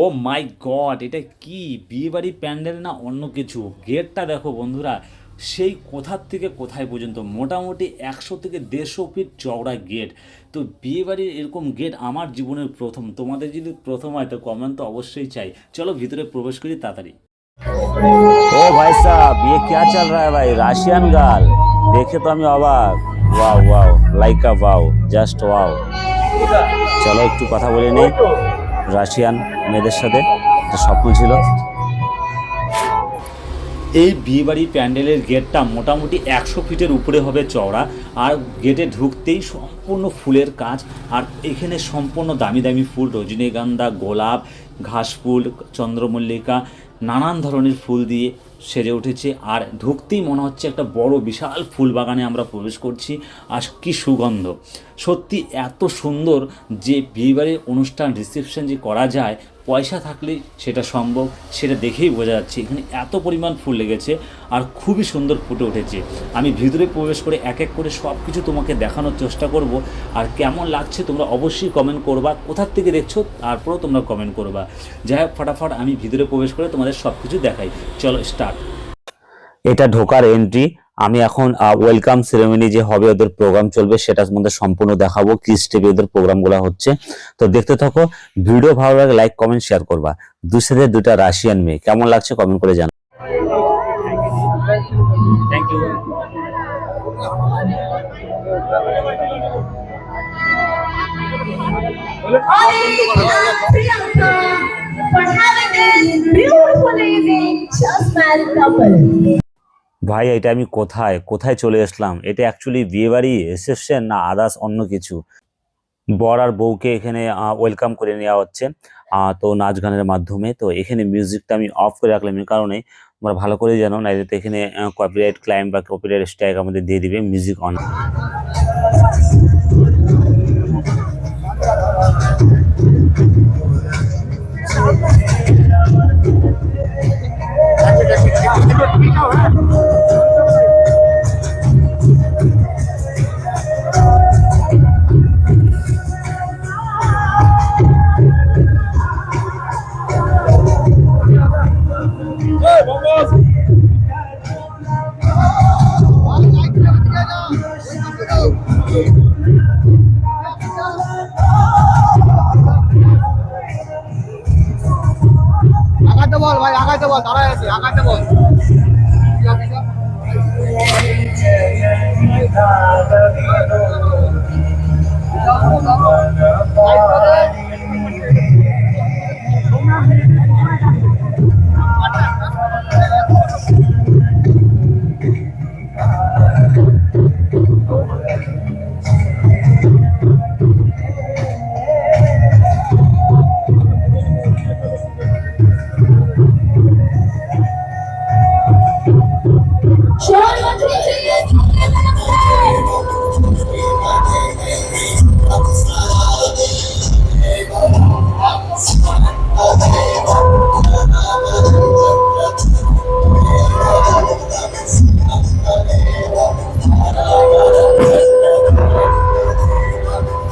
ও মাই god, এটা কি? বিয়েবাড়ি প্যান্ডেল না অন্য কিছু? গেটটা দেখো বন্ধুরা, সেই কোথার থেকে কোথায় পর্যন্ত? মোটামুটি একশো থেকে দেড়শো ফিট চওড়া গেট। তো বিয়েবাড়ির এরকম গেট আমার জীবনের প্রথম। তোমাদের যদি প্রথম হয়, তো কমেন্ট তো অবশ্যই চাই। চলো ভিতরে প্রবেশ করি তাড়াতাড়ি। ও ভাই সাহেব বিয়ে কেয়া চল রা ভাই? রাশিয়ান গাল। দেখে তো আমি অবাক। Wow wow, like a wow, just wow. চলো একটু কথা বলে নিই। রাশিয়ান মেয়েদের সাথে একটা স্বপ্ন ছিল। এই বিয়েবাড়ির প্যান্ডেলের গেটটা মোটামুটি একশো ফিটের উপরে হবে চওড়া, আর গেটে ঢুকতেই সম্পূর্ণ ফুলের কাজ, আর এখানে সম্পূর্ণ দামি দামি ফুল, রজনীগন্ধা, গোলাপ, ঘাস ফুল, চন্দ্রমল্লিকা, নানান ধরনের ফুল দিয়ে সেজে উঠেছে। আর ঢুকতেই মনে হচ্ছে একটা বড় বিশাল ফুল বাগানে আমরা প্রবেশ করছি। আর কি সুগন্ধ। সত্যি এত সুন্দর যে বিয়েবাড়ির অনুষ্ঠান রিসেপশন যে করা যায়, পয়সা থাকলে সেটা সম্ভব, সেটা দেখেই বোঝা যাচ্ছে। এখানে এত পরিমাণ ফুল লেগেছে আর খুবই সুন্দর ফুটে উঠেছে। আমি ভিতরে প্রবেশ করে এক এক করে সব কিছু তোমাকে দেখানোর চেষ্টা করব। আর কেমন লাগছে তোমরা অবশ্যই কমেন্ট করবা। কোথার থেকে দেখছ তারপরেও তোমরা কমেন্ট করবা। যাই হোক, ফটাফট আমি ভিতরে প্রবেশ করে তোমাদের সব কিছু দেখাই। চলো স্টার্ট এটা ঢোকার এন্ট্রি আমি এখন ওয়েলকাম সেরেমনি যে হবে ওদের প্রোগ্রাম চলবে সেটার মধ্যে সম্পূর্ণ দেখাবো কি স্টেপে ওদের প্রোগ্রামগুলো হচ্ছে। তো দেখতে থাকো ভিডিও ভালো লাগে লাইক কমেন্ট শেয়ার করবা। দুই সাথে দুটা রাশিয়ান মেয়ে। কেমন লাগছে কমেন্ট করে জানা থ্যাংক ইউ ভাই, এটা আমি কোথায়? কোথায় চলে আসলাম? এটা অ্যাকচুয়ালি বিয়ে বাড়ি রিসেপশন না আদার্স অন্য কিছু? বর আর বউকে এখানে ওয়েলকাম করে নেওয়া হচ্ছে। তো নাচ গানের মাধ্যমে। তো এখানে মিউজিকটা আমি অফ করে রাখলাম এই কারণে। তোমরা ভালো করে জানো না এখানে কপিরাইট ক্লাইম বা কপিরাইট স্ট্রাইক আমাদের দিয়ে দিবে মিউজিক অন Tchau, আগাইতে বল ভাই আগাইতে বল দাঁড়ায় আছে আগাইতে বল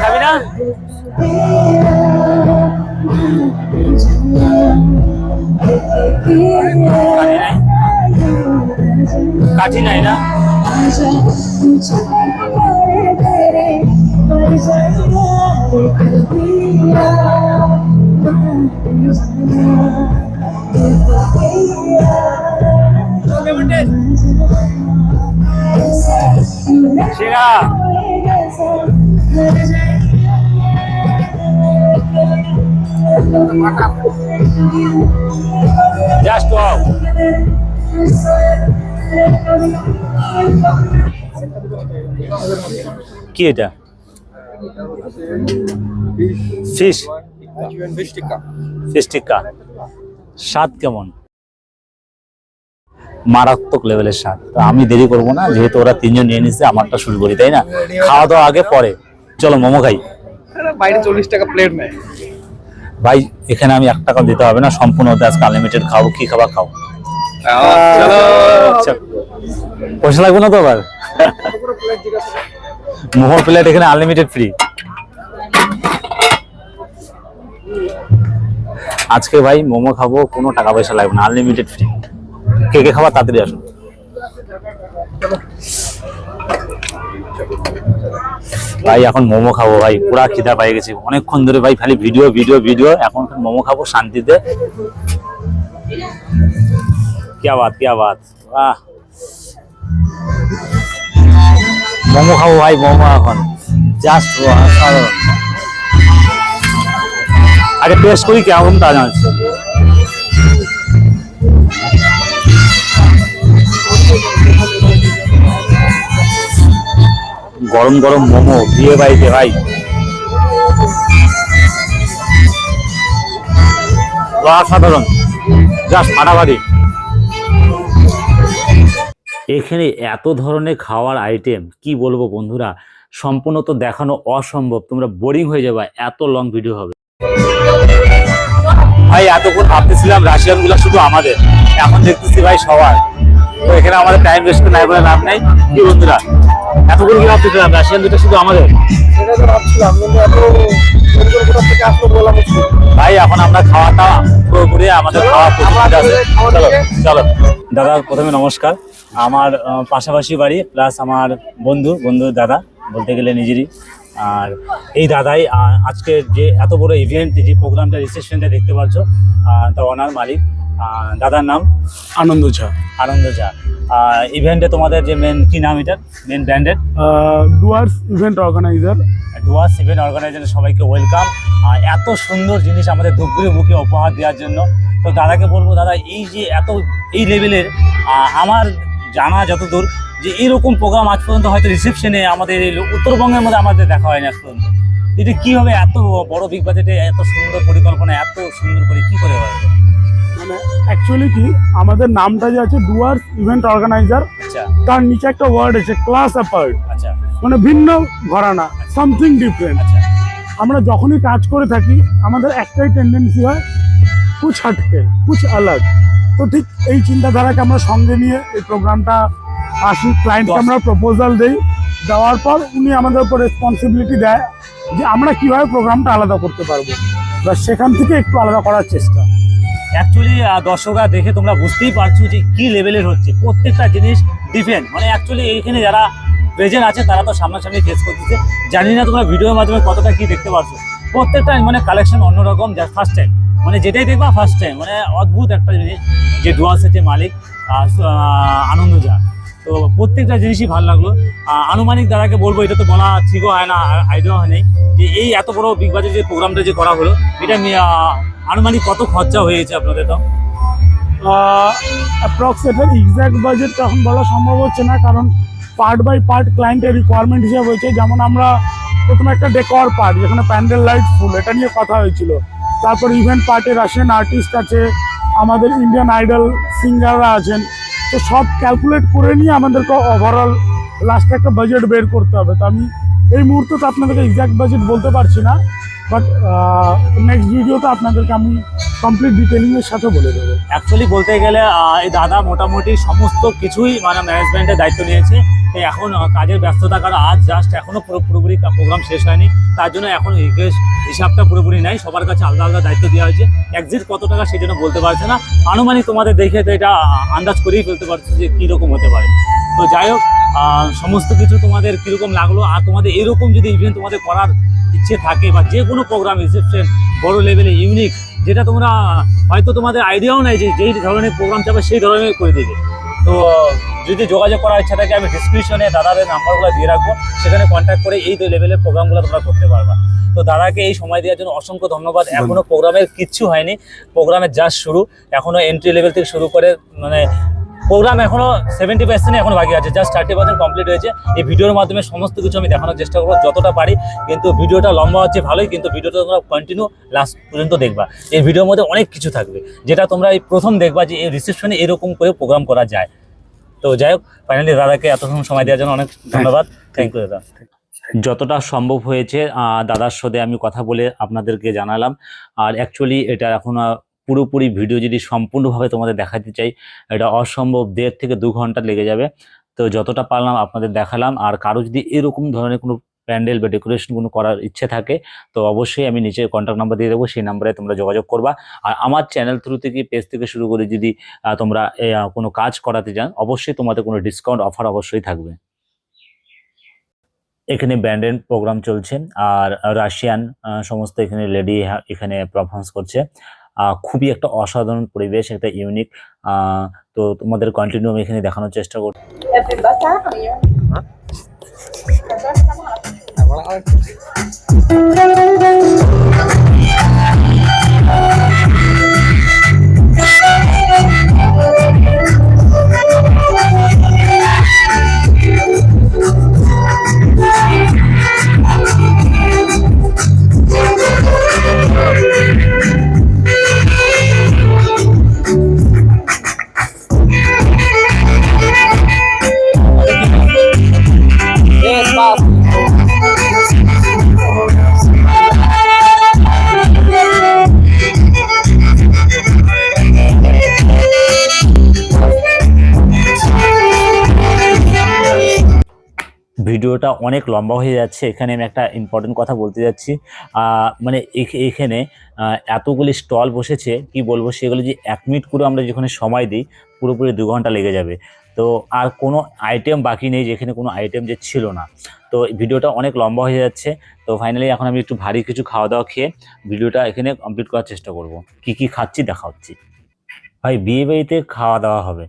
খাবি না কাঠি নাই না সেরা জাস্ট ওয়াও কি এটা ফিশ ফিশ টিক্কা। স্বাদ কেমন? মারাত্মক লেভেলের স্বাদ তো আমি দেরি করব না যেহেতু ওরা তিনজন নিয়ে নিচ্ছে আমারটা শুরু করি তাই না? খাওয়া দাওয়া আগে পরে। চলো মোমো খাই। বাইরে চল্লিশ টাকা প্লেট নেয়। ভাই এখানে আমি এক টাকা দিতে হবে না সম্পূর্ণ আজকে আনলিমিটেড খাব কি খাবার খাও। পয়সা লাগবে না তো আবার? মোমো প্লেট এখানে আনলিমিটেড ফ্রি আজকে ভাই মোমো খাব কোনো টাকা পয়সা লাগবে না আনলিমিটেড ফ্রি কে কে খাবার তাড়াতাড়ি আসুন ভাই এখন মোমো খাবো ভাই পুরা খিদা পাই গেছি অনেকক্ষণ ধরে ভাই খালি ভিডিও ভিডিও ভিডিও এখন মোমো খাবো শান্তিতে क्या बात क्या बात वाह মোমো খাবো ভাই মোমো এখন জাস্ট অসাধারণ আগে টেস্ট করি কেমন তা জানাচ্ছি গরম গরম মোমো বিয়ে বাড়িতে ভাই। অসাধারণ জাস্ট ফাটাফাটি। এখানে এত ধরনের খাওয়ার আইটেম কি বলব বন্ধুরা? সম্পূর্ণ তো দেখানো অসম্ভব। তোমরা বোরিং হয়ে যাবে এত লং ভিডিও হবে। ভাই এতক্ষণ ভাবতেছিলাম রাশিয়ানগুলা শুধু আমাদের। এখন দেখতেছি ভাই সবার। তো এখানে আমাদের টাইম ওয়েস্ট নাই বলে লাভ নাই। কি বন্ধুরা? এতক্ষণ কি ভাবতে ভাবতেছিলাম রাশিয়ান দুটো শুধু আমাদের? ভাই এখন আমরা খাওয়াটা পুরো করে আমাদের খাওয়া প্রস্তুতি আছে। চলো চলো। দাদা প্রথমে নমস্কার। আমার পাশাপাশি বাড়ি প্লাস আমার বন্ধু বন্ধু দাদা বলতে গেলে নিজেরই। আর এই দাদাই আজকের যে এত বড় ইভেন্ট যে প্রোগ্রামটা রিসেপশনটা দেখতে পাচ্ছ তার ওনার মালিক। দাদার নাম? আনন্দ ঝা। আনন্দ ঝা। ইভেন্টে তোমাদের যে মেন কি নাম এটার? মেন ব্র্যান্ডের Dooars event organizer. Dooars event organization সবাইকে ওয়েলকাম আর এত সুন্দর জিনিস আমাদের ধূপগুড়ি বুকে উপহার দেওয়ার জন্য। তো দাদাকে বলব দাদা এই যে এত এই লেভেলের আমার জানা যতদূর যে এরকম প্রোগ্রাম আজ পর্যন্ত হয়তো রিসেপশনে আমাদের এই উত্তরবঙ্গের মধ্যে আমাদের দেখা হয়নি আজ পর্যন্ত। এটা কীভাবে এত বড় বিগ বাজেটে এত সুন্দর পরিকল্পনা এত সুন্দর করে কী করে হয়? অ্যাকচুয়ালি কি আমাদের নামটা যে আছে ডুয়ার্স ইভেন্ট অর্গানাইজার তার নিচে একটা ওয়ার্ড আছে ক্লাস অ্যাপার্ট আচ্ছা। মানে ভিন্ন ঘরানা সামথিং ডিফারেন্ট আচ্ছা। আমরা যখনই কাজ করে থাকি আমাদের একটাই টেন্ডেন্সি হয় কুছ হাটকে কুছ আলাগ। তো ঠিক এই চিন্তাধারাকে আমরা সঙ্গে নিয়ে এই প্রোগ্রামটা আসি। ক্লায়েন্টকে আমরা প্রপোজাল দিই। দেওয়ার পর উনি আমাদের উপর রেসপন্সিবিলিটি দেয় যে আমরা কীভাবে প্রোগ্রামটা আলাদা করতে পারব। বা সেখান থেকে একটু আলাদা করার চেষ্টা। অ্যাকচুয়ালি দর্শকরা দেখে তোমরা বুঝতেই পারছ যে কি লেভেলের হচ্ছে। প্রত্যেকটা জিনিস ডিফেন্ট মানে অ্যাকচুয়ালি এইখানে যারা প্রেজেন্ট আছে, তারা তো সামনাসামনি ফেস করতেছে। জানি না তোমরা ভিডিওর মাধ্যমে কতটা কি দেখতে পারছ। প্রত্যেকটা মানে কালেকশন অন্যরকম যা ফার্স্ট টাইম মানে যেটাই দেখবা ফার্স্ট টাইম মানে অদ্ভুত একটা জিনিস যে ডুয়ার্সের যে মালিক আনন্দ যা তো প্রত্যেকটা জিনিসই ভালো লাগল। আনুমানিক দ্বারাকে বলব, এটা তো বলা ঠিকও হয় না আইডিয়া হয় নাই, যে এই এত বড় বিগ বাজেট যে প্রোগ্রামটা যে করা হলো, এটা আনুমানিক কত খরচা হয়েছে আপনাদের তো? অ্যাপ্রক্স এটার এক্স্যাক্ট বাজেট এখন বলা সম্ভব হচ্ছে না, কারণ পার্ট বাই পার্ট ক্লায়েন্টের রিকোয়ারমেন্ট হিসাবে হয়েছে। যেমন আমরা প্রথমে একটা ডেকর পার্ট যেখানে প্যান্ডেল লাইট ফুল, এটা নিয়ে কথা হয়েছিল। তারপর ইভেন্ট পার্টে রাশিয়ান আর্টিস্ট আছে, আমাদের ইন্ডিয়ান আইডল সিঙ্গাররা আছেন তো সব ক্যালকুলেট করে নিয়ে আমাদেরকে ওভারঅল লাস্টে একটা বাজেট বের করতে হবে। তো আমি এই মুহূর্তে তো আপনাদেরকে এক্স্যাক্ট বাজেট বলতে পারছি না বাট নেক্সট ভিডিওতে আপনাদেরকে আমি কমপ্লিট ডিটেলিংয়ের সাথে বলে দেবো। অ্যাকচুয়ালি বলতে গেলে এই দাদা মোটামুটি সমস্ত কিছুই মানে ম্যানেজমেন্টের দায়িত্ব নিয়েছে। এখন কাজের ব্যস্ততার কারণে আজ জাস্ট এখনও পুরো পুরোপুরি প্রোগ্রাম শেষ হয়নি। তার জন্য এখন হিসেব- হিসাবটা পুরোপুরি নাই, সবার কাছে আলাদা আলাদা দায়িত্ব দেওয়া হয়েছে। একজিট কত টাকা সেই জন্য বলতে পারছে না। আনুমানিক তোমাদের দেখে তো এটা আন্দাজ করেই ফেলতে পারছ যে কীরকম হতে পারে। তো যাই হোক সমস্ত কিছু তোমাদের কীরকম লাগল আর তোমাদের এরকম যদি ইভেন্ট তোমাদের করার ইচ্ছে থাকে বা যে কোনো প্রোগ্রাম রিসেপশন বড় লেভেলে ইউনিক যেটা তোমরা হয়তো তোমাদের আইডিয়াও নাই যে যেই ধরনের প্রোগ্রাম চাবে সেই ধরনের করে দেবে। তো যদি যোগাযোগ করার ইচ্ছা থাকে আমি ডিসক্রিপশনে দাদাদের নাম্বারগুলো দিয়ে রাখব। সেখানে কন্ট্যাক্ট করে এই লেভেলের প্রোগ্রামগুলো তোমরা করতে পারবা। তো দাদাকে এই সময় দেওয়ার জন্য অসংখ্য ধন্যবাদ। এখনও প্রোগ্রামের কিচ্ছু হয়নি। প্রোগ্রামের জাস্ট শুরু। এখনও এন্ট্রি লেভেল থেকে শুরু করে মানে প্রোগ্রাম এখনও সেভেন্টি পার্সেন্ট এখনও বাকি আছে। জাস্ট থার্টি পার্সেন্ট কমপ্লিট হয়েছে। এই ভিডিওর মাধ্যমে সমস্ত কিছু আমি দেখানোর চেষ্টা করব যতটা পারি। কিন্তু ভিডিওটা লম্বা হচ্ছে ভালোই। কিন্তু ভিডিওটা তোমরা কন্টিনিউ লাস্ট পর্যন্ত দেখবা। এই ভিডিওর মধ্যে অনেক কিছু থাকবে। যেটা তোমরা এই প্রথম দেখবা যে এই রিসেপশনে এরকম করে প্রোগ্রাম করা যায়। তো যাই হোক ফাইনালি দাদাকে এত সময় দেওয়ার জন্য অনেক ধন্যবাদ। থ্যাংক ইউ দাদা। যতটা সম্ভব হয়েছে দাদার সাথে আমি কথা বলে আপনাদেরকে জানালাম। আর অ্যাকচুয়ালি এটা এখন পুরোপুরি ভিডিও যদি সম্পূর্ণভাবে তোমাদের দেখাতে চাই এটা অসম্ভব দেড় থেকে দু ঘণ্টা লেগে যাবে। তো যতটা পারলাম আপনাদের দেখালাম। আর কারও যদি এরকম ধরনের কোনো প্যান্ডেল বা ডেকোরেশন কোনো করার ইচ্ছে থাকে তো অবশ্যই আমি নিচে কন্ট্যাক্ট নাম্বার দিয়ে দেবো সেই নাম্বারে তোমরা যোগাযোগ করবা। আর আমার চ্যানেল থ্রু থেকে পেজ থেকে শুরু করে যদি তোমরা কোনো কাজ করাতে চান অবশ্যই তোমাদের কোনো ডিসকাউন্ট অফার অবশ্যই থাকবে। এখানে ব্যান্ডেড প্রোগ্রাম চলছে আর রাশিয়ান সমস্ত এখানে লেডি এখানে পারফরমেন্স করছে। খুবই একটা অসাধারণ পরিবেশ একটা ইউনিক তো তোমাদের কন্টিনিউ আমি এখানে দেখানোর চেষ্টা করছি lắm ভিডিওটা অনেক লম্বা হয়ে যাচ্ছে। এখানে আমি একটা ইম্পর্টেন্ট কথা বলতে যাচ্ছি। মানে এখ- এখানে এতগুলি স্টল বসেছে, কি বলব? সেগুলো যে এক মিনিট করে আমরা যেখানে সময় দিই, পুরোপুরি দু ঘণ্টা লেগে যাবে। তো আর কোনো আইটেম বাকি নেই, যেখানে কোনো আইটেম যে ছিল না। তো ভিডিওটা অনেক লম্বা হয়ে যাচ্ছে। তো ফাইনালি এখন আমি একটু ভারী কিছু খাওয়া দাওয়া খেয়ে ভিডিওটা এখানে কমপ্লিট করার চেষ্টা করব। কি কি খাচ্ছি দেখা হচ্ছে ভাই, বিয়ে বাড়িতে খাওয়া দাওয়া হবে।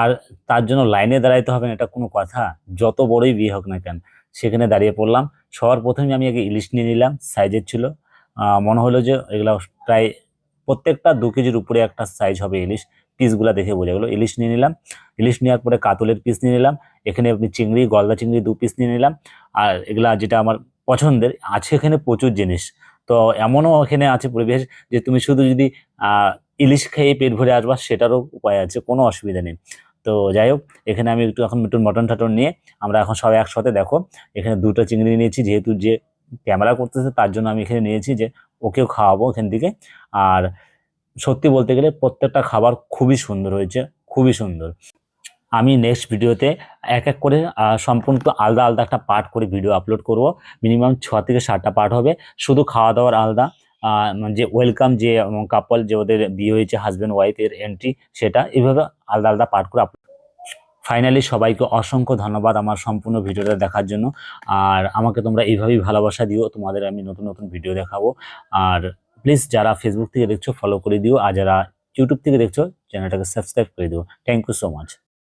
আর তার জন্য লাইনে দাঁড়াইতে হবে না, এটা কোনো কথা। যত বড়ই বিয়ে হোক না কেন, সেখানে দাঁড়িয়ে পড়লাম। সবার প্রথমে আমি আগে ইলিশ নিয়ে নিলাম সাইজের ছিল। মনে হলো যে এগুলো প্রায় প্রত্যেকটা দু কেজির উপরে একটা সাইজ হবে ইলিশ। পিসগুলা দেখে বোঝা গেলো। ইলিশ নিয়ে নিলাম। ইলিশ নেওয়ার পরে কাতলের পিস নিয়ে নিলাম। এখানে আপনি চিংড়ি, গলদা চিংড়ি দু পিস নিয়ে নিলাম। আর এগুলা যেটা আমার পছন্দের, আছে এখানে প্রচুর জিনিস। তো এমনও এখানে আছে পরিবেশ যে তুমি শুধু যদি ইলিশ খেয়ে পেট ভরে আসবা সেটারও উপায় আছে, কোনো অসুবিধা নেই। তো যাই হোক, এখানে আমি একটু এখন একটু মটন টাটন নিয়ে আমরা এখন সবাই একসাথে দেখো, এখানে দুটো চিংড়ি নিয়েছি, যেহেতু যে ক্যামেরা করতেছে তার জন্য আমি এখানে নিয়েছি যে ওকেও খাওয়াবো এখান থেকে। আর সত্যি বলতে গেলে প্রত্যেকটা খাবার খুবই সুন্দর হয়েছে, খুবই সুন্দর। আমি নেক্সট ভিডিওতে এক এক করে সম্পূর্ণ আলাদা আলাদা একটা পার্ট করে ভিডিও আপলোড করব। মিনিমাম ছ থেকে সাতটা পার্ট হবে, শুধু খাওয়া দাওয়ার আলাদা। যে ওয়েলকাম যে কাপল যে ওদের বিয়ে হয়েছে হাজব্যান্ড ওয়াইফের এন্ট্রি সেটা এভাবে আলাদা আলাদা পার্ট করে ফাইনালি সবাইকে অসংখ্য ধন্যবাদ আমার সম্পূর্ণ ভিডিওটা দেখার জন্য। আর আমাকে তোমরা এইভাবেই ভালোবাসা দিও, তোমাদের আমি নতুন নতুন ভিডিও দেখাবো। আর প্লিজ যারা ফেসবুক থেকে দেখছ ফলো করে দিও। আর যারা ইউটিউব থেকে দেখছ চ্যানেলটাকে সাবস্ক্রাইব করে দিও। Thank you so much